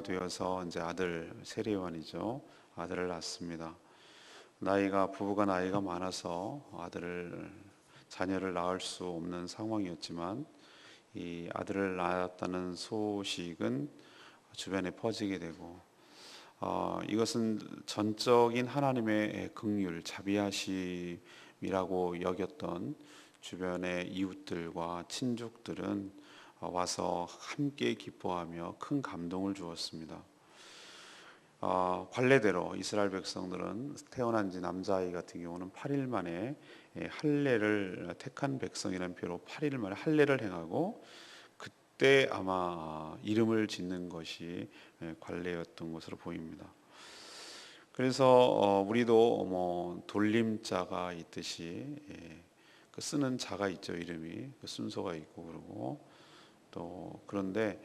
되어서 이제 아들 세례요한이죠. 아들을 낳습니다. 나이가 부부가 나이가 많아서 아들을 자녀를 낳을 수 없는 상황이었지만 이 아들을 낳았다는 소식은 주변에 퍼지게 되고 어, 이것은 전적인 하나님의 긍휼 자비하심이라고 여겼던 주변의 이웃들과 친족들은 어, 와서 함께 기뻐하며 큰 감동을 주었습니다. 어, 관례대로 이스라엘 백성들은 태어난 지 남자아이 같은 경우는 8일 만에 예, 할례를 택한 백성이라는 표로 8일 만에 할례를 행하고 그때 아마 이름을 짓는 것이 예, 관례였던 것으로 보입니다. 그래서 어, 우리도 뭐 돌림자가 있듯이 예, 그 쓰는 자가 있죠 이름이 그 순서가 있고 그러고 또 그런데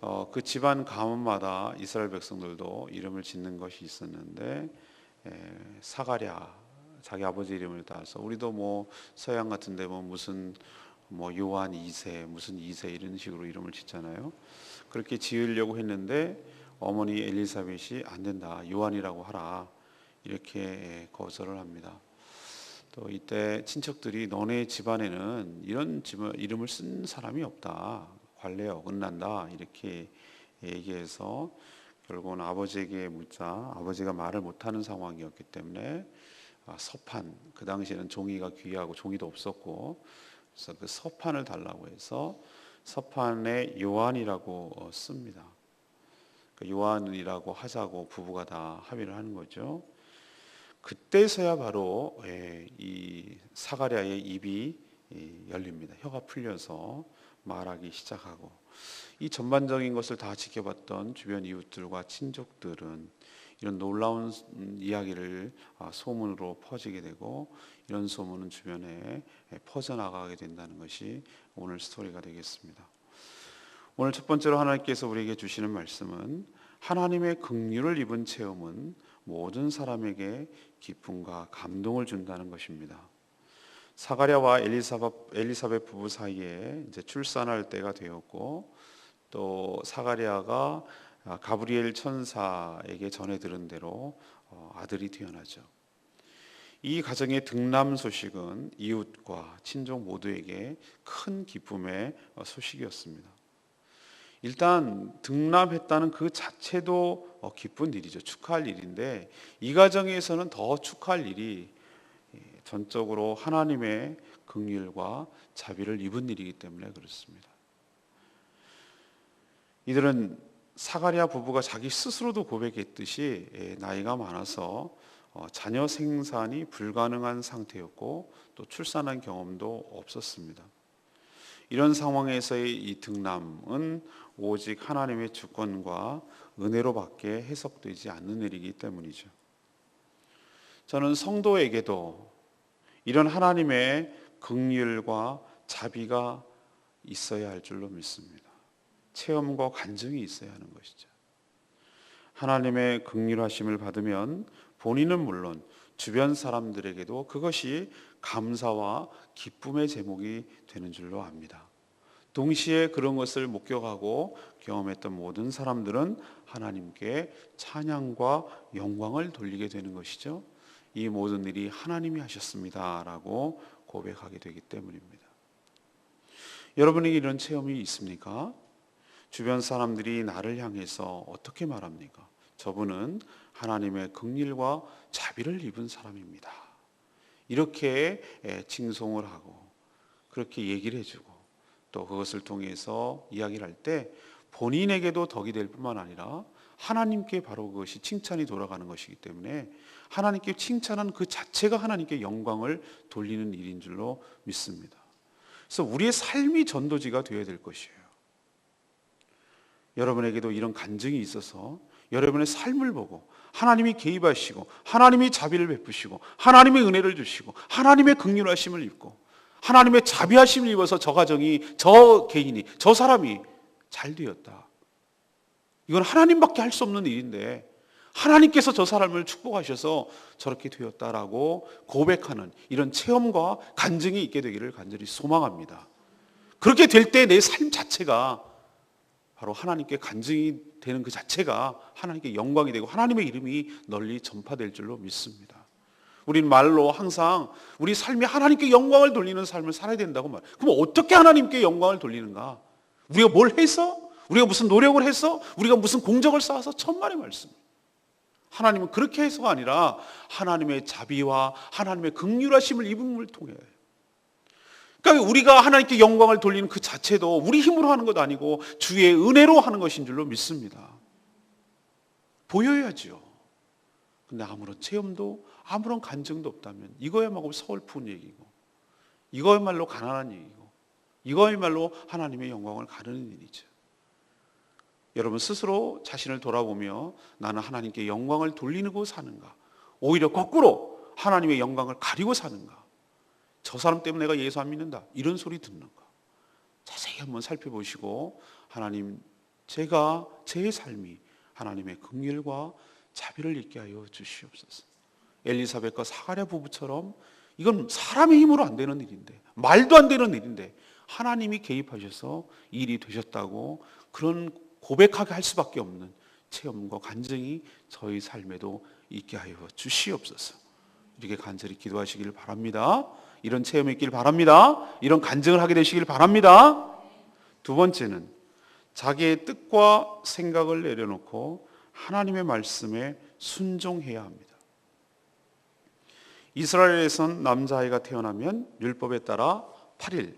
어, 그 집안 가문마다 이스라엘 백성들도 이름을 짓는 것이 있었는데 에, 사가랴 자기 아버지 이름을 따서 우리도 뭐 서양 같은데 뭐 무슨 뭐 요한 2세 무슨 2세 이런 식으로 이름을 짓잖아요. 그렇게 지으려고 했는데 어머니 엘리사벳이 안 된다 요한이라고 하라 이렇게 거절을 합니다. 또 이때 친척들이 너네 집안에는 이런 이름을 쓴 사람이 없다. 관례 어긋난다 이렇게 얘기해서 결국은 아버지에게 묻자 아버지가 말을 못하는 상황이었기 때문에 아, 서판 그 당시에는 종이가 귀하고 종이도 없었고 그래서 그 서판을 달라고 해서 서판에 요한이라고 어, 씁니다. 그 요한이라고 하자고 부부가 다 합의를 하는 거죠. 그때서야 바로 예, 이 사가랴의 입이 열립니다. 혀가 풀려서 말하기 시작하고 이 전반적인 것을 다 지켜봤던 주변 이웃들과 친족들은 이런 놀라운 이야기를 아, 소문으로 퍼지게 되고 이런 소문은 주변에 퍼져나가게 된다는 것이 오늘 스토리가 되겠습니다. 오늘 첫 번째로 하나님께서 우리에게 주시는 말씀은 하나님의 긍휼을 입은 체험은 모든 사람에게 기쁨과 감동을 준다는 것입니다. 사가랴와 엘리사벳, 엘리사벳 부부 사이에 이제 출산할 때가 되었고 또 사가랴가 가브리엘 천사에게 전해 들은 대로 어, 아들이 태어나죠. 이 가정의 등남 소식은 이웃과 친족 모두에게 큰 기쁨의 어, 소식이었습니다. 일단 등남했다는 그 자체도 어, 기쁜 일이죠. 축하할 일인데 이 가정에서는 더 축하할 일이 전적으로 하나님의 긍휼과 자비를 입은 일이기 때문에 그렇습니다. 이들은 사가랴 부부가 자기 스스로도 고백했듯이 예, 나이가 많아서 어, 자녀 생산이 불가능한 상태였고 또 출산한 경험도 없었습니다. 이런 상황에서의 이 등남은 오직 하나님의 주권과 은혜로밖에 해석되지 않는 일이기 때문이죠. 저는 성도에게도 이런 하나님의 긍휼과 자비가 있어야 할 줄로 믿습니다. 체험과 간증이 있어야 하는 것이죠. 하나님의 긍휼하심을 받으면 본인은 물론 주변 사람들에게도 그것이 감사와 기쁨의 제목이 되는 줄로 압니다. 동시에 그런 것을 목격하고 경험했던 모든 사람들은 하나님께 찬양과 영광을 돌리게 되는 것이죠. 이 모든 일이 하나님이 하셨습니다라고 고백하게 되기 때문입니다. 여러분에게 이런 체험이 있습니까? 주변 사람들이 나를 향해서 어떻게 말합니까? 저분은 하나님의 긍휼과 자비를 입은 사람입니다. 이렇게 칭송을 하고 그렇게 얘기를 해주고 또 그것을 통해서 이야기를 할 때 본인에게도 덕이 될 뿐만 아니라 하나님께 바로 그것이 칭찬이 돌아가는 것이기 때문에 하나님께 칭찬한 그 자체가 하나님께 영광을 돌리는 일인 줄로 믿습니다. 그래서 우리의 삶이 전도지가 되어야 될 것이에요. 여러분에게도 이런 간증이 있어서 여러분의 삶을 보고 하나님이 개입하시고 하나님이 자비를 베푸시고 하나님의 은혜를 주시고 하나님의 극률하심을 입고 하나님의 자비하심을 입어서 저 가정이 저 개인이 저 사람이 잘 되었다. 이건 하나님밖에 할 수 없는 일인데 하나님께서 저 사람을 축복하셔서 저렇게 되었다라고 고백하는 이런 체험과 간증이 있게 되기를 간절히 소망합니다. 그렇게 될 때 내 삶 자체가 바로 하나님께 간증이 되는 그 자체가 하나님께 영광이 되고 하나님의 이름이 널리 전파될 줄로 믿습니다. 우리는 말로 항상 우리 삶이 하나님께 영광을 돌리는 삶을 살아야 된다고 말. 그럼 어떻게 하나님께 영광을 돌리는가? 우리가 뭘 해서? 우리가 무슨 노력을 해서? 우리가 무슨 공적을 쌓아서 천만의 말씀. 하나님은 그렇게 해서가 아니라 하나님의 자비와 하나님의 극률하심을 입음을 통해 그러니까 우리가 하나님께 영광을 돌리는 그 자체도 우리 힘으로 하는 것 아니고 주의 은혜로 하는 것인 줄로 믿습니다. 보여야지요. 근데 아무런 체험도 아무런 간증도 없다면 이거야말로 서울푼 얘기고 이거야말로 가난한 얘기고 이거야말로 하나님의 영광을 가르는 일이죠. 여러분 스스로 자신을 돌아보며 나는 하나님께 영광을 돌리고 사는가? 오히려 거꾸로 하나님의 영광을 가리고 사는가? 저 사람 때문에 내가 예수 안 믿는다. 이런 소리 듣는가? 자세히 한번 살펴보시고 하나님 제가 제 삶이 하나님의 긍휼과 자비를 있게 하여 주시옵소서. 엘리사벳과 사가랴 부부처럼 이건 사람의 힘으로 안 되는 일인데 말도 안 되는 일인데 하나님이 개입하셔서 일이 되셨다고 그런 고백하게 할 수밖에 없는 체험과 간증이 저희 삶에도 있게 하여 주시옵소서. 이렇게 간절히 기도하시길 바랍니다. 이런 체험이 있길 바랍니다. 이런 간증을 하게 되시길 바랍니다. 두 번째는 자기의 뜻과 생각을 내려놓고 하나님의 말씀에 순종해야 합니다. 이스라엘에선 남자아이가 태어나면 율법에 따라 8일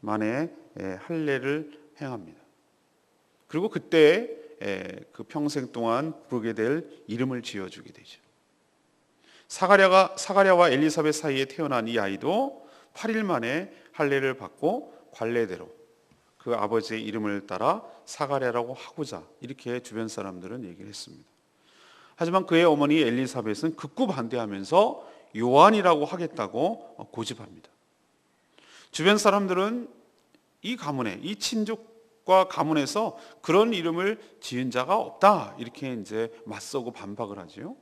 만에 할례를 행합니다. 그리고 그때 그 평생 동안 부르게 될 이름을 지어주게 되죠. 사가랴가 사가랴와 엘리사벳 사이에 태어난 이 아이도 8일 만에 할례를 받고 관례대로 그 아버지의 이름을 따라 사가랴라고 하고자 이렇게 주변 사람들은 얘기를 했습니다. 하지만 그의 어머니 엘리사벳은 극구 반대하면서 요한이라고 하겠다고 고집합니다. 주변 사람들은 이 가문에 이 친족 과 가문에서 그런 이름을 지은 자가 없다 이렇게 이제 맞서고 반박을 하지요.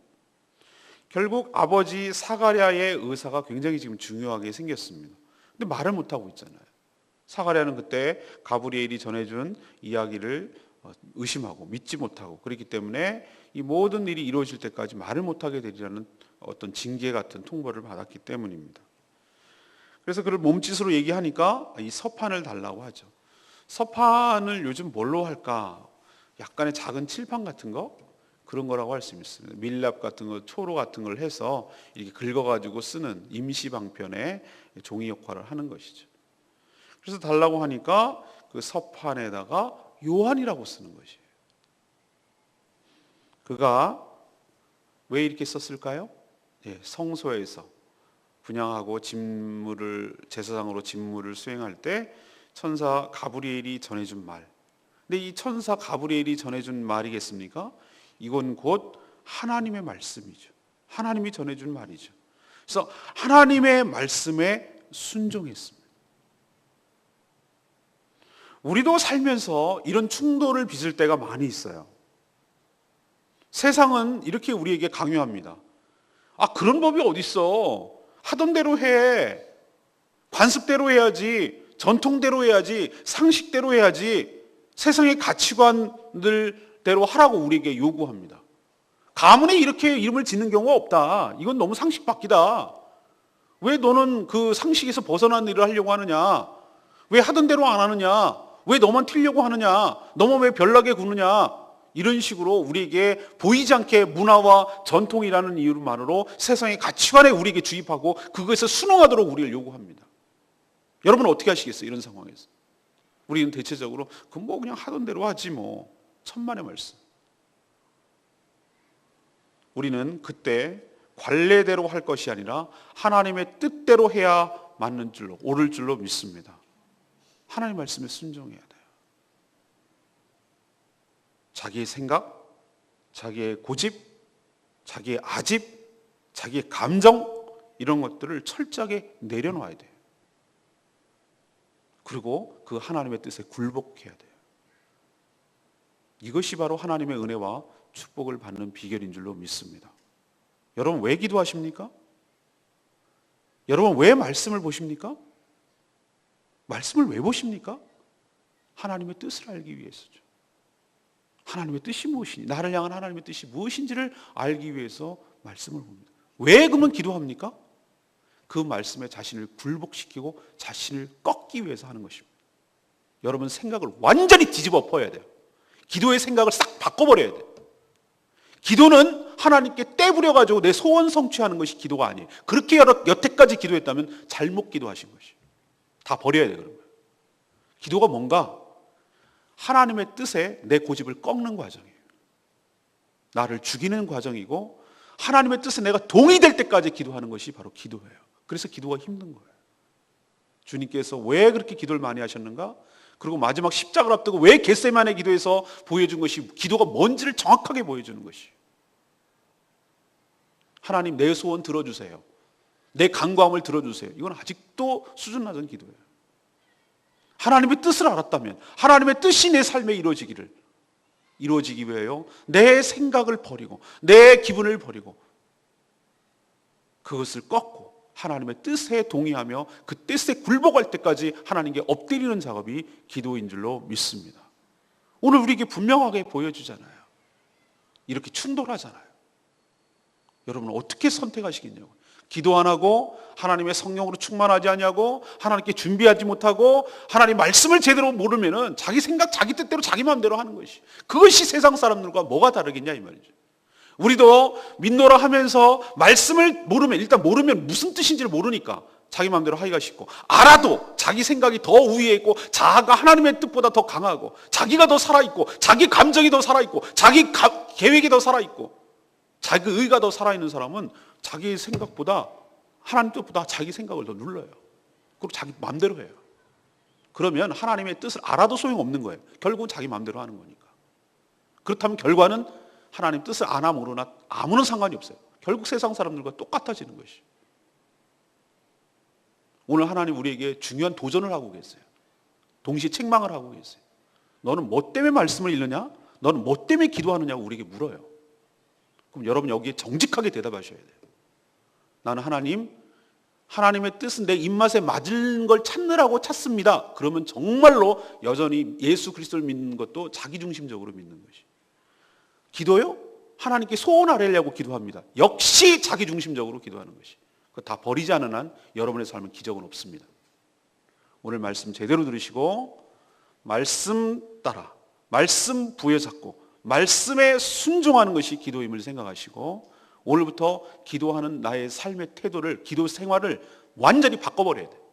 결국 아버지 사가랴의 의사가 굉장히 지금 중요하게 생겼습니다. 근데 말을 못 하고 있잖아요. 사가랴는 그때 가브리엘이 전해준 이야기를 어, 의심하고 믿지 못하고 그렇기 때문에 이 모든 일이 이루어질 때까지 말을 못하게 되리라는 어떤 징계 같은 통보를 받았기 때문입니다. 그래서 그를 몸짓으로 얘기하니까 이 서판을 달라고 하죠. 서판을 요즘 뭘로 할까? 약간의 작은 칠판 같은 거 그런 거라고 할 수 있습니다. 밀랍 같은 거, 초로 같은 걸 해서 이렇게 긁어가지고 쓰는 임시 방편의 종이 역할을 하는 것이죠. 그래서 달라고 하니까 그 서판에다가 요한이라고 쓰는 것이에요. 그가 왜 이렇게 썼을까요? 예, 성소에서 분양하고 직무를 제사장으로 직무를 수행할 때 천사 가브리엘이 전해준 말. 근데 이 천사 가브리엘이 전해준 말이겠습니까? 이건 곧 하나님의 말씀이죠. 하나님이 전해준 말이죠. 그래서 하나님의 말씀에 순종했습니다. 우리도 살면서 이런 충돌을 빚을 때가 많이 있어요. 세상은 이렇게 우리에게 강요합니다. 아, 그런 법이 어딨어. 하던 대로 해. 관습대로 해야지. 전통대로 해야지. 상식대로 해야지. 세상의 가치관들대로 하라고 우리에게 요구합니다. 가문에 이렇게 이름을 짓는 경우가 없다. 이건 너무 상식 밖이다. 왜 너는 그 상식에서 벗어난 일을 하려고 하느냐? 왜 하던 대로 안 하느냐? 왜 너만 틀려고 하느냐? 너만 왜 별나게 구느냐? 이런 식으로 우리에게 보이지 않게 문화와 전통이라는 이유만으로 세상의 가치관에 우리에게 주입하고 그것에 순응하도록 우리를 요구합니다. 여러분 어떻게 하시겠어요? 이런 상황에서. 우리는 대체적으로 그 뭐 그냥 하던 대로 하지 뭐. 천만의 말씀. 우리는 그때 관례대로 할 것이 아니라 하나님의 뜻대로 해야 맞는 줄로 옳을 줄로 믿습니다. 하나님 말씀에 순종해야 돼요. 자기의 생각, 자기의 고집, 자기의 아집, 자기의 감정 이런 것들을 철저하게 내려놔야 돼요. 그리고 그 하나님의 뜻에 굴복해야 돼요. 이것이 바로 하나님의 은혜와 축복을 받는 비결인 줄로 믿습니다. 여러분 왜 기도하십니까? 여러분 왜 말씀을 보십니까? 말씀을 왜 보십니까? 하나님의 뜻을 알기 위해서죠. 하나님의 뜻이 무엇이니 나를 향한 하나님의 뜻이 무엇인지를 알기 위해서 말씀을 봅니다. 왜 그러면 기도합니까? 그 말씀에 자신을 굴복시키고 자신을 꺾기 위해서 하는 것입니다. 여러분 생각을 완전히 뒤집어 엎어야 돼요. 기도의 생각을 싹 바꿔버려야 돼요. 기도는 하나님께 떼부려 가지고 내 소원 성취하는 것이 기도가 아니에요. 그렇게 여러, 여태까지 기도했다면 잘못 기도하신 것이. 다 버려야 돼요, 그런 거예요. 기도가 뭔가 하나님의 뜻에 내 고집을 꺾는 과정이에요. 나를 죽이는 과정이고 하나님의 뜻에 내가 동의될 때까지 기도하는 것이 바로 기도예요. 그래서 기도가 힘든 거예요. 주님께서 왜 그렇게 기도를 많이 하셨는가? 그리고 마지막 십자가를 앞두고 왜 겟세만의 기도에서 보여준 것이 기도가 뭔지를 정확하게 보여주는 것이. 하나님 내 소원 들어주세요. 내 간구함을 들어주세요. 이건 아직도 수준 낮은 기도예요. 하나님의 뜻을 알았다면 하나님의 뜻이 내 삶에 이루어지기를 이루어지기 위해요. 내 생각을 버리고 내 기분을 버리고 그것을 꺾고 하나님의 뜻에 동의하며 그 뜻에 굴복할 때까지 하나님께 엎드리는 작업이 기도인 줄로 믿습니다. 오늘 우리에게 분명하게 보여주잖아요. 이렇게 충돌하잖아요. 여러분 어떻게 선택하시겠냐고. 기도 안 하고 하나님의 성령으로 충만하지 않냐고 하나님께 준비하지 못하고 하나님 말씀을 제대로 모르면은 자기 생각 자기 뜻대로 자기 마음대로 하는 것이 그것이 세상 사람들과 뭐가 다르겠냐 이 말이죠. 우리도 믿노라 하면서 말씀을 모르면 일단 모르면 무슨 뜻인지를 모르니까 자기 마음대로 하기가 쉽고 알아도 자기 생각이 더 우위에 있고 자아가 하나님의 뜻보다 더 강하고 자기가 더 살아있고 자기 감정이 더 살아있고 자기 가, 계획이 더 살아있고 자기 의가 더 살아있는 사람은 자기 생각보다 하나님 뜻보다 자기 생각을 더 눌러요. 그리고 자기 마음대로 해요. 그러면 하나님의 뜻을 알아도 소용없는 거예요. 결국은 자기 마음대로 하는 거니까. 그렇다면 결과는 하나님 뜻을 아나 모르나 아무런 상관이 없어요. 결국 세상 사람들과 똑같아지는 것이. 오늘 하나님 우리에게 중요한 도전을 하고 계세요. 동시에 책망을 하고 계세요. 너는 뭐 때문에 말씀을 읽느냐? 너는 뭐 때문에 기도하느냐고 우리에게 물어요. 그럼 여러분 여기에 정직하게 대답하셔야 돼요. 나는 하나님, 하나님의 뜻은 내 입맛에 맞은 걸 찾느라고 찾습니다. 그러면 정말로 여전히 예수 그리스도를 믿는 것도 자기중심적으로 믿는 것이. 기도요? 하나님께 소원하려고 기도합니다. 역시 자기 중심적으로 기도하는 것이. 다 버리지 않은 한 여러분의 삶은 기적은 없습니다. 오늘 말씀 제대로 들으시고 말씀 따라 말씀 부여잡고 말씀에 순종하는 것이 기도임을 생각하시고 오늘부터 기도하는 나의 삶의 태도를 기도 생활을 완전히 바꿔버려야 돼.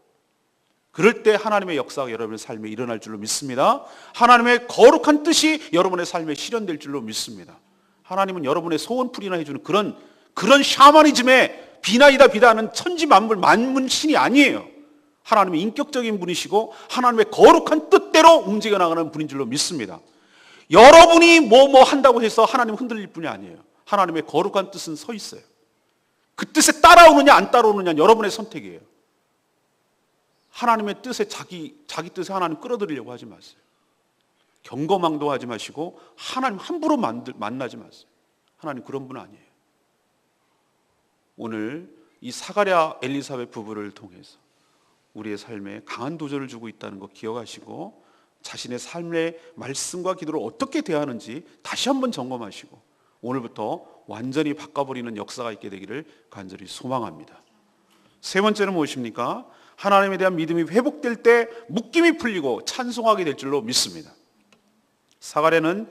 그럴 때 하나님의 역사가 여러분의 삶에 일어날 줄로 믿습니다. 하나님의 거룩한 뜻이 여러분의 삶에 실현될 줄로 믿습니다. 하나님은 여러분의 소원풀이나 해주는 그런 그런 샤머니즘의 비나이다 비다는 천지 만물 만문 신이 아니에요. 하나님의 인격적인 분이시고 하나님의 거룩한 뜻대로 움직여 나가는 분인 줄로 믿습니다. 여러분이 뭐뭐 뭐 한다고 해서 하나님 흔들릴 뿐이 아니에요. 하나님의 거룩한 뜻은 서 있어요. 그 뜻에 따라오느냐 안 따라오느냐 여러분의 선택이에요. 하나님의 뜻에 자기 자기 뜻에 하나님 끌어들이려고 하지 마세요. 경거망도 하지 마시고 하나님 함부로 만들, 만나지 마세요. 하나님 그런 분 아니에요. 오늘 이 사가랴 엘리사벳 부부를 통해서 우리의 삶에 강한 도전을 주고 있다는 거 기억하시고 자신의 삶의 말씀과 기도를 어떻게 대하는지 다시 한번 점검하시고 오늘부터 완전히 바꿔버리는 역사가 있게 되기를 간절히 소망합니다. 세 번째는 무엇입니까? 하나님에 대한 믿음이 회복될 때 묶임이 풀리고 찬송하게 될 줄로 믿습니다. 사가랴는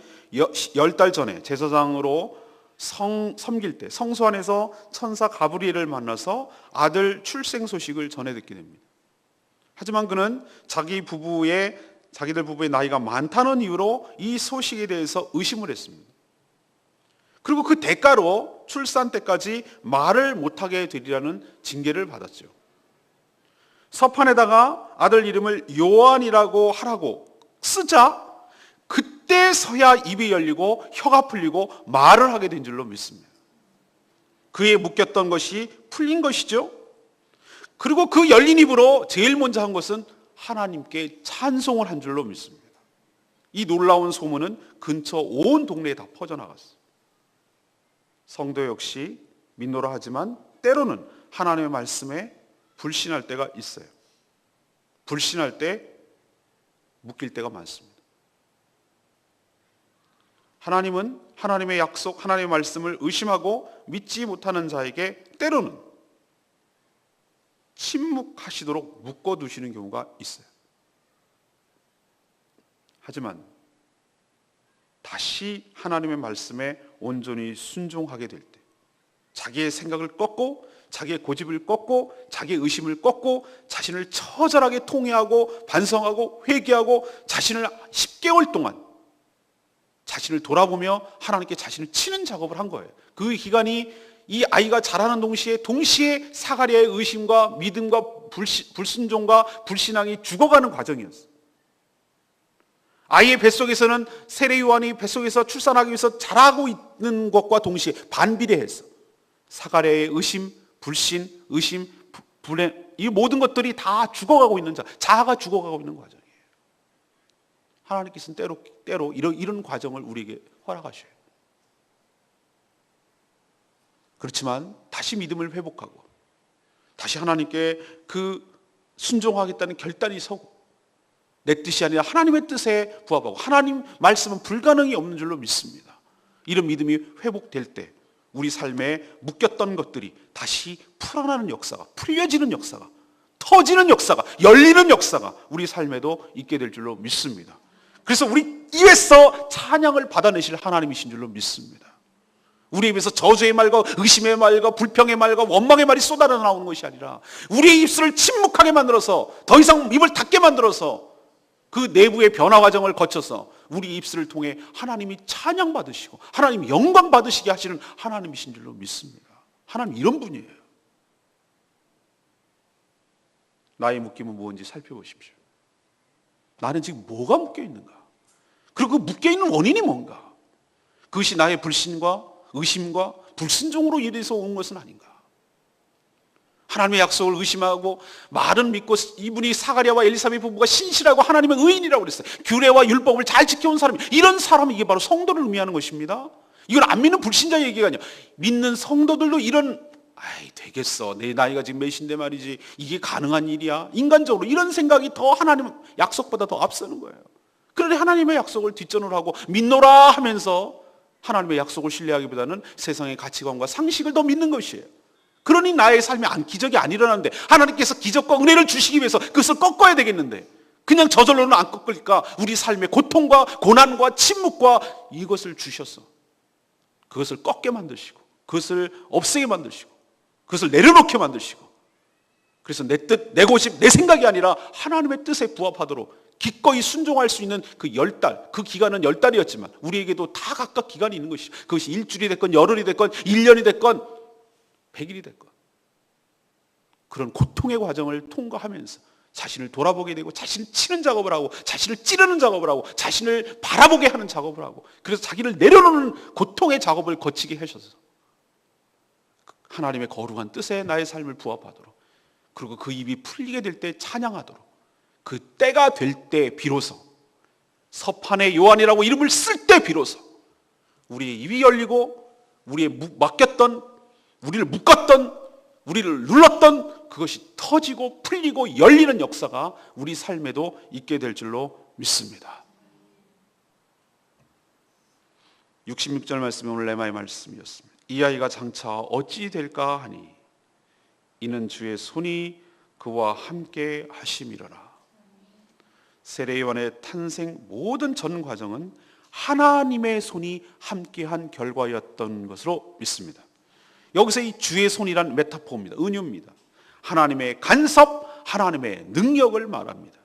열 달 전에 제사장으로 성, 섬길 때 성소 안에서 천사 가브리엘을 만나서 아들 출생 소식을 전해 듣게 됩니다. 하지만 그는 자기 부부의 자기들 부부의 나이가 많다는 이유로 이 소식에 대해서 의심을 했습니다. 그리고 그 대가로 출산 때까지 말을 못하게 되리라는 징계를 받았죠. 서판에다가 아들 이름을 요한이라고 하라고 쓰자 그때서야 입이 열리고 혀가 풀리고 말을 하게 된 줄로 믿습니다. 그에 묶였던 것이 풀린 것이죠. 그리고 그 열린 입으로 제일 먼저 한 것은 하나님께 찬송을 한 줄로 믿습니다. 이 놀라운 소문은 근처 온 동네에 다 퍼져나갔어요. 성도 역시 믿노라 하지만 때로는 하나님의 말씀에 불신할 때가 있어요. 불신할 때 묶일 때가 많습니다. 하나님은 하나님의 약속, 하나님의 말씀을 의심하고 믿지 못하는 자에게 때로는 침묵하시도록 묶어두시는 경우가 있어요. 하지만 다시 하나님의 말씀에 온전히 순종하게 될 때, 자기의 생각을 꺾고, 자기의 고집을 꺾고, 자기의 의심을 꺾고, 자신을 처절하게 통회하고, 반성하고, 회개하고, 자신을 10개월 동안 자신을 돌아보며 하나님께 자신을 치는 작업을 한 거예요. 그 기간이 이 아이가 자라는 동시에 동시에 사가랴의 의심과 믿음과 불시, 불순종과 불신앙이 죽어가는 과정이었어요. 아이의 뱃속에서는 세례 요한이 뱃속에서 출산하기 위해서 자라고 있는 것과 동시에 반비례했어. 사가랴의 의심, 불신, 의심, 부- 불행 이 모든 것들이 다 죽어가고 있는 자, 자아가 죽어가고 있는 과정이에요. 하나님께서는 때로 때로 이런 이런 과정을 우리에게 허락하셔요. 그렇지만 다시 믿음을 회복하고 다시 하나님께 그 순종하겠다는 결단이 서고 내 뜻이 아니라 하나님의 뜻에 부합하고 하나님 말씀은 불가능이 없는 줄로 믿습니다. 이런 믿음이 회복될 때 우리 삶에 묶였던 것들이 다시 풀어나는 역사가 풀려지는 역사가 터지는 역사가 열리는 역사가 우리 삶에도 있게 될 줄로 믿습니다. 그래서 우리 입에서 찬양을 받아내실 하나님이신 줄로 믿습니다. 우리 입에서 저주의 말과 의심의 말과 불평의 말과 원망의 말이 쏟아져 나오는 것이 아니라 우리의 입술을 침묵하게 만들어서 더 이상 입을 닫게 만들어서 그 내부의 변화 과정을 거쳐서 우리 입술을 통해 하나님이 찬양 받으시고 하나님 영광 받으시게 하시는 하나님이신 줄로 믿습니다. 하나님 이런 분이에요. 나의 묶임은 무엇인지 살펴보십시오. 나는 지금 뭐가 묶여 있는가? 그리고 그 묶여 있는 원인이 뭔가? 그것이 나의 불신과 의심과 불순종으로 인해서 온 것은 아닌가? 하나님의 약속을 의심하고 말은 믿고 이분이 사가랴와 엘리사벳 부부가 신실하고 하나님의 의인이라고 그랬어요. 규례와 율법을 잘 지켜온 사람이 이런 사람이 이게 바로 성도를 의미하는 것입니다. 이건 안 믿는 불신자 얘기가 아니야. 믿는 성도들도 이런 아이 되겠어. 내 나이가 지금 몇인데 말이지. 이게 가능한 일이야. 인간적으로 이런 생각이 더 하나님 약속보다 더 앞서는 거예요. 그런데 하나님의 약속을 뒷전으로 하고 믿노라 하면서 하나님의 약속을 신뢰하기보다는 세상의 가치관과 상식을 더 믿는 것이에요. 그러니 나의 삶에 안 기적이 안 일어나는데 하나님께서 기적과 은혜를 주시기 위해서 그것을 꺾어야 되겠는데 그냥 저절로는 안 꺾을까? 우리 삶의 고통과 고난과 침묵과 이것을 주셔서 그것을 꺾게 만드시고 그것을 없애게 만드시고 그것을 내려놓게 만드시고 그래서 내 뜻, 내 고집, 내 생각이 아니라 하나님의 뜻에 부합하도록 기꺼이 순종할 수 있는 그 열 달, 그 기간은 열 달이었지만 우리에게도 다 각각 기간이 있는 것이 그것이 일주일이 됐건 열흘이 됐건 일년이 됐건 백일이 됐건 그런 고통의 과정을 통과하면서 자신을 돌아보게 되고 자신을 치는 작업을 하고 자신을 찌르는 작업을 하고 자신을 바라보게 하는 작업을 하고 그래서 자기를 내려놓는 고통의 작업을 거치게 하셔서 하나님의 거룩한 뜻에 나의 삶을 부합하도록 그리고 그 입이 풀리게 될 때 찬양하도록 그 때가 될 때 비로소 서판의 요한이라고 이름을 쓸 때 비로소 우리의 입이 열리고 우리의 무- 맡겼던 우리를 묶었던 우리를 눌렀던 그것이 터지고 풀리고 열리는 역사가 우리 삶에도 있게 될 줄로 믿습니다. 66절 말씀이 오늘 레마의 말씀이었습니다. 이 아이가 장차 어찌 될까 하니 이는 주의 손이 그와 함께 하심이로라. 세례요한의 탄생 모든 전 과정은 하나님의 손이 함께한 결과였던 것으로 믿습니다. 여기서 이 주의 손이란 메타포입니다. 은유입니다. 하나님의 간섭, 하나님의 능력을 말합니다.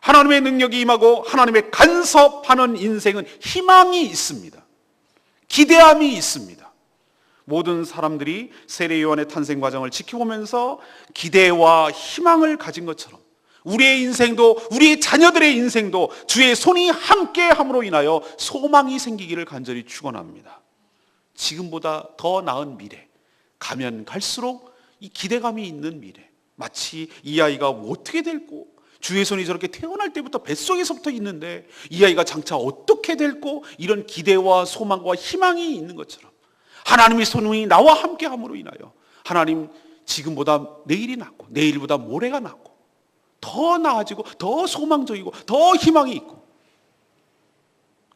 하나님의 능력이 임하고 하나님의 간섭하는 인생은 희망이 있습니다. 기대함이 있습니다. 모든 사람들이 세례 요한의 탄생 과정을 지켜보면서 기대와 희망을 가진 것처럼 우리의 인생도 우리의 자녀들의 인생도 주의 손이 함께 함으로 인하여 소망이 생기기를 간절히 축원합니다. 지금보다 더 나은 미래 가면 갈수록 이 기대감이 있는 미래. 마치 이 아이가 어떻게 될고 주의 손이 저렇게 태어날 때부터 뱃속에서부터 있는데 이 아이가 장차 어떻게 될고 이런 기대와 소망과 희망이 있는 것처럼 하나님의 손이 나와 함께 함으로 인하여 하나님 지금보다 내일이 낫고 내일보다 모레가 낫고 더 나아지고 더 소망적이고 더 희망이 있고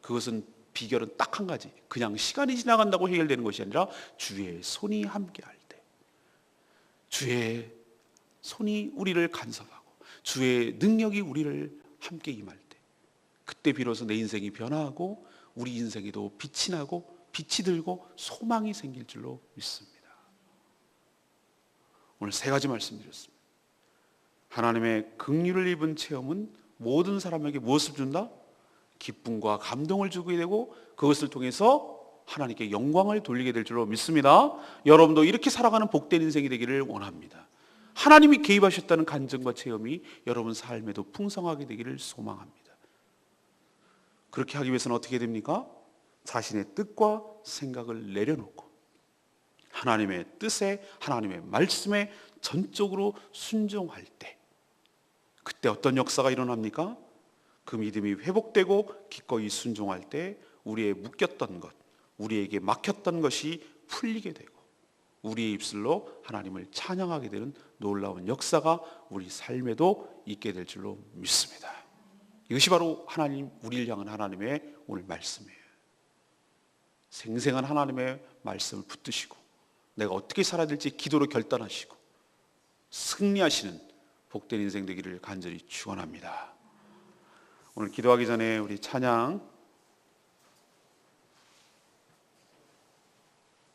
그것은 비결은 딱 한 가지. 그냥 시간이 지나간다고 해결되는 것이 아니라 주의 손이 함께할 때. 주의 손이 우리를 간섭하고 주의 능력이 우리를 함께 임할 때. 그때 비로소 내 인생이 변화하고 우리 인생에도 빛이 나고 빛이 들고 소망이 생길 줄로 믿습니다. 오늘 세 가지 말씀드렸습니다. 하나님의 긍휼을 입은 체험은 모든 사람에게 무엇을 준다? 기쁨과 감동을 주게 되고 그것을 통해서 하나님께 영광을 돌리게 될 줄로 믿습니다. 여러분도 이렇게 살아가는 복된 인생이 되기를 원합니다. 하나님이 개입하셨다는 간증과 체험이 여러분 삶에도 풍성하게 되기를 소망합니다. 그렇게 하기 위해서는 어떻게 됩니까? 자신의 뜻과 생각을 내려놓고 하나님의 뜻에 하나님의 말씀에 전적으로 순종할 때 그때 어떤 역사가 일어납니까? 그 믿음이 회복되고 기꺼이 순종할 때 우리의 묶였던 것, 우리에게 막혔던 것이 풀리게 되고 우리의 입술로 하나님을 찬양하게 되는 놀라운 역사가 우리 삶에도 있게 될 줄로 믿습니다. 이것이 바로 하나님 우리를 향한 하나님의 오늘 말씀이에요. 생생한 하나님의 말씀을 붙드시고 내가 어떻게 살아야 될지 기도로 결단하시고 승리하시는 복된 인생 되기를 간절히 축원합니다. 오늘 기도하기 전에 우리 찬양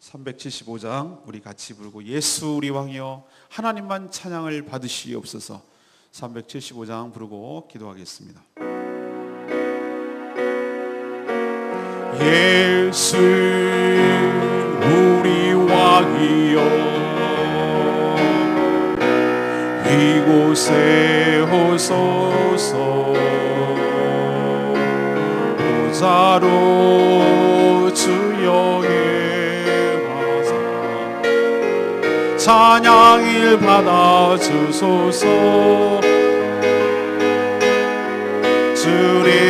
375장 우리 같이 부르고 예수 우리 왕이여 하나님만 찬양을 받으시옵소서 375장 부르고 기도하겠습니다. 예수 우리 왕이여 이곳에 오소서 보자로 주여의 화사. 찬양을 받아 주소서. 주님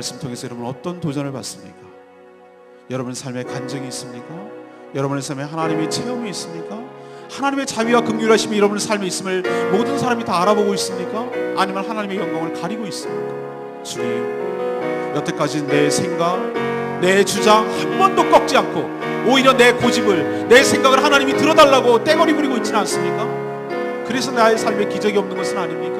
말씀 통해서 여러분 어떤 도전을 받습니까? 여러분 삶에 간증이 있습니까? 여러분의 삶에 하나님의 체험이 있습니까? 하나님의 자비와 긍휼하심이 여러분의 삶에 있음을 모든 사람이 다 알아보고 있습니까? 아니면 하나님의 영광을 가리고 있습니까? 주님, 여태까지 내 생각, 내 주장 한 번도 꺾지 않고 오히려 내 고집을, 내 생각을 하나님이 들어달라고 떼거리 부리고 있지는 않습니까? 그래서 나의 삶에 기적이 없는 것은 아닙니까?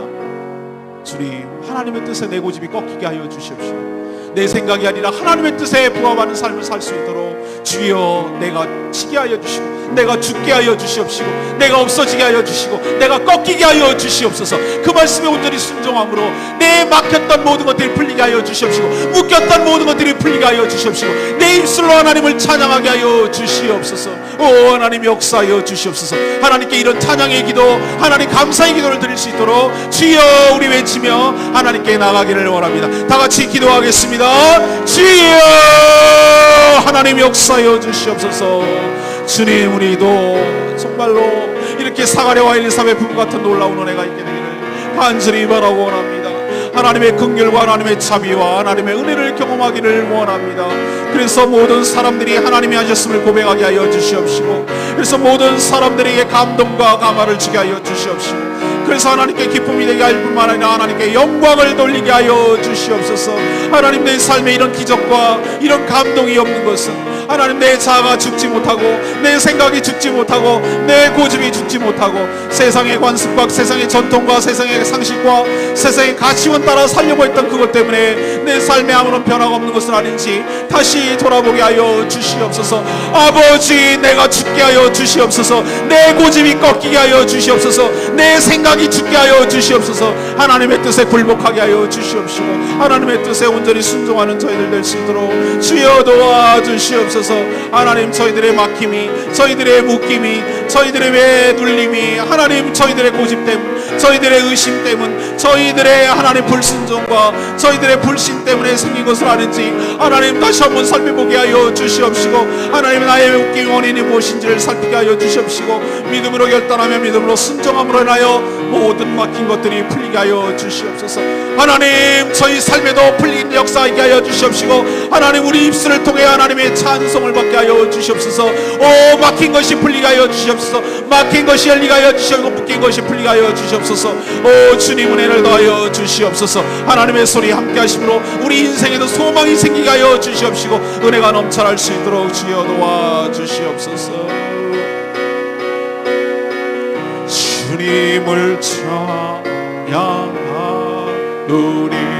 주님, 하나님의 뜻에 내 고집이 꺾이게 하여 주시옵시오. 내 생각이 아니라 하나님의 뜻에 부합하는 삶을 살 수 있도록 주여 내가 치게 하여 주시고 내가 죽게 하여 주시옵시고 내가 없어지게 하여 주시고 내가 꺾이게 하여 주시옵소서. 그 말씀에 온전히 순종함으로 내 막혔던 모든 것들이 풀리게 하여 주시옵시고 묶였던 모든 것들이 풀리게 하여 주시옵시고 내 입술로 하나님을 찬양하게 하여 주시옵소서. 오 하나님 역사하여 주시옵소서. 하나님께 이런 찬양의 기도 하나님 감사의 기도를 드릴 수 있도록 주여 우리 외치며 하나님께 나가기를 원합니다. 다 같이 기도하겠습니다 주여! 하나님 역사하여 주시옵소서. 주님 우리도 정말로 이렇게 사가랴와 엘리사벳 부부 같은 놀라운 은혜가 있게 되기를 간절히 바라고 원합니다. 하나님의 긍휼과 하나님의 자비와 하나님의 은혜를 경험하기를 원합니다. 그래서 모든 사람들이 하나님이 하셨음을 고백하게 하여 주시옵시고 그래서 모든 사람들에게 감동과 감화를 주게 하여 주시옵시고 그래서 하나님께 기쁨이 되게 할 뿐만 아니라 하나님께 영광을 돌리게 하여 주시옵소서. 하나님 내 삶에 이런 기적과 이런 감동이 없는 것은 하나님 내 자아가 죽지 못하고 내 생각이 죽지 못하고 내 고집이 죽지 못하고 세상의 관습과 세상의 전통과 세상의 상식과 세상의 가치관 따라 살려고 했던 그것 때문에 내 삶에 아무런 변화가 없는 것은 아닌지 다시 돌아보게 하여 주시옵소서. 아버지 내가 죽게 하여 주시옵소서. 내 고집이 꺾이게 하여 주시옵소서. 내 생각이 죽게 하여 주시옵소서. 하나님의 뜻에 굴복하게 하여 주시옵시고 하나님의 뜻에 온전히 순종하는 저희들 될 수 있도록 주여 도와 주시옵소서 하나님 저희들의 막힘이 저희들의 묶임이 저희들의 왜 눌림이 하나님 저희들의 고집됨 저희들의 의심 때문 저희들의 하나님 불순종과 저희들의 불신 때문에 생긴 것을 아는지 하나님 다시 한번 살펴보게 하여 주시옵시고 하나님 나의 웃긴 원인이 무엇인지를 살피게 하여 주시옵시고 믿음으로 결단하며 믿음으로 순종함으로 인하여 모든 막힌 것들이 풀리게 하여 주시옵소서. 하나님 저희 삶에도 풀린 역사하게 하여 주시옵시고 하나님 우리 입술을 통해 하나님의 찬 송을 받게 하여 주시옵소서. 오 막힌 것이 풀리게 하여 주시옵소서. 막힌 것이 열리게 하여 주시옵고 묶인 것이 풀리게 하여 주시옵소서. 오 주님 은혜를 더하여 주시옵소서. 하나님의 소리 함께 하심으로 우리 인생에도 소망이 생기게 하여 주시옵시고 은혜가 넘쳐날 수 있도록 주여 도와 주시옵소서. 주님을 찬양하노니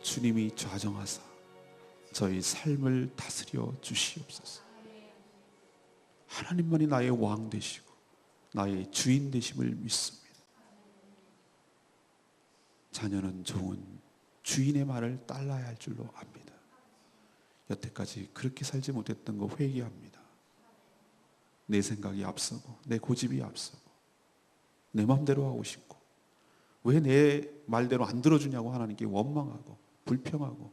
주님이 좌정하사 저희 삶을 다스려 주시옵소서. 하나님만이 나의 왕 되시고 나의 주인 되심을 믿습니다. 자녀는 좋은 주인의 말을 따라야 할 줄로 압니다. 여태까지 그렇게 살지 못했던 거 회개합니다. 내 생각이 앞서고 내 고집이 앞서고 내 마음대로 하고 싶고 왜 내 말대로 안 들어주냐고 하나님께 원망하고 불평하고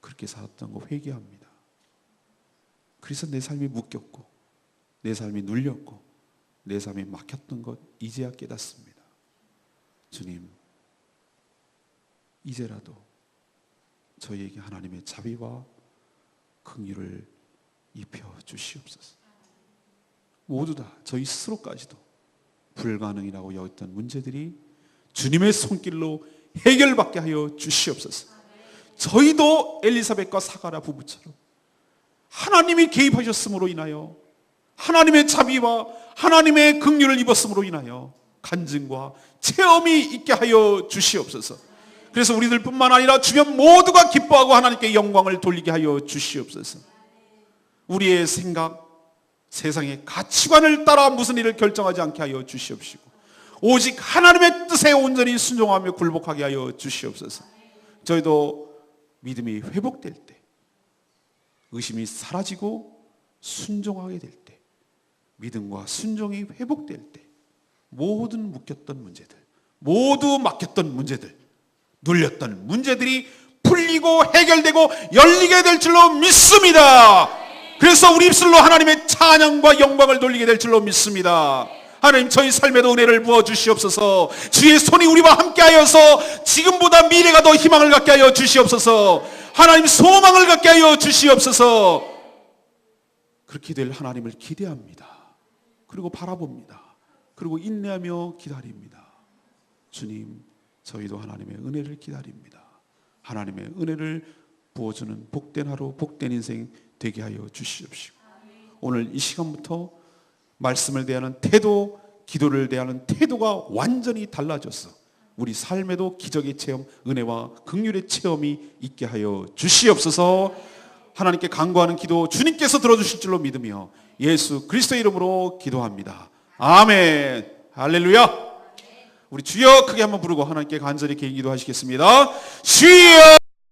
그렇게 살았던 거 회개합니다. 그래서 내 삶이 묶였고 내 삶이 눌렸고 내 삶이 막혔던 것 이제야 깨닫습니다. 주님 이제라도 저희에게 하나님의 자비와 긍휼을 입혀 주시옵소서. 모두 다 저희 스스로까지도 불가능이라고 여겼던 문제들이 주님의 손길로 해결받게 하여 주시옵소서. 저희도 엘리사벳과 사가라 부부처럼 하나님이 개입하셨음으로 인하여 하나님의 자비와 하나님의 긍휼을 입었음으로 인하여 간증과 체험이 있게 하여 주시옵소서. 그래서 우리들뿐만 아니라 주변 모두가 기뻐하고 하나님께 영광을 돌리게 하여 주시옵소서. 우리의 생각, 세상의 가치관을 따라 무슨 일을 결정하지 않게 하여 주시옵시고 오직 하나님의 뜻에 온전히 순종하며 굴복하게 하여 주시옵소서. 저희도 믿음이 회복될 때, 의심이 사라지고 순종하게 될 때, 믿음과 순종이 회복될 때, 모든 묶였던 문제들, 모두 막혔던 문제들, 눌렸던 문제들이 풀리고 해결되고 열리게 될 줄로 믿습니다. 그래서 우리 입술로 하나님의 찬양과 영광을 돌리게 될 줄로 믿습니다. 하나님 저희 삶에도 은혜를 부어 주시옵소서. 주의 손이 우리와 함께하여서 지금보다 미래가 더 희망을 갖게 하여 주시옵소서. 하나님 소망을 갖게 하여 주시옵소서. 그렇게 될 하나님을 기대합니다. 그리고 바라봅니다. 그리고 인내하며 기다립니다. 주님, 저희도 하나님의 은혜를 기다립니다. 하나님의 은혜를 부어주는 복된 하루, 복된 인생 되게 하여 주시옵시고 오늘 이 시간부터 말씀을 대하는 태도, 기도를 대하는 태도가 완전히 달라졌어. 우리 삶에도 기적의 체험, 은혜와 극률의 체험이 있게 하여 주시옵소서. 하나님께 간구하는 기도 주님께서 들어주실 줄로 믿으며 예수 그리스도 이름으로 기도합니다. 아멘. 할렐루야. 우리 주여 크게 한번 부르고 하나님께 간절히 기도하시겠습니다. 주여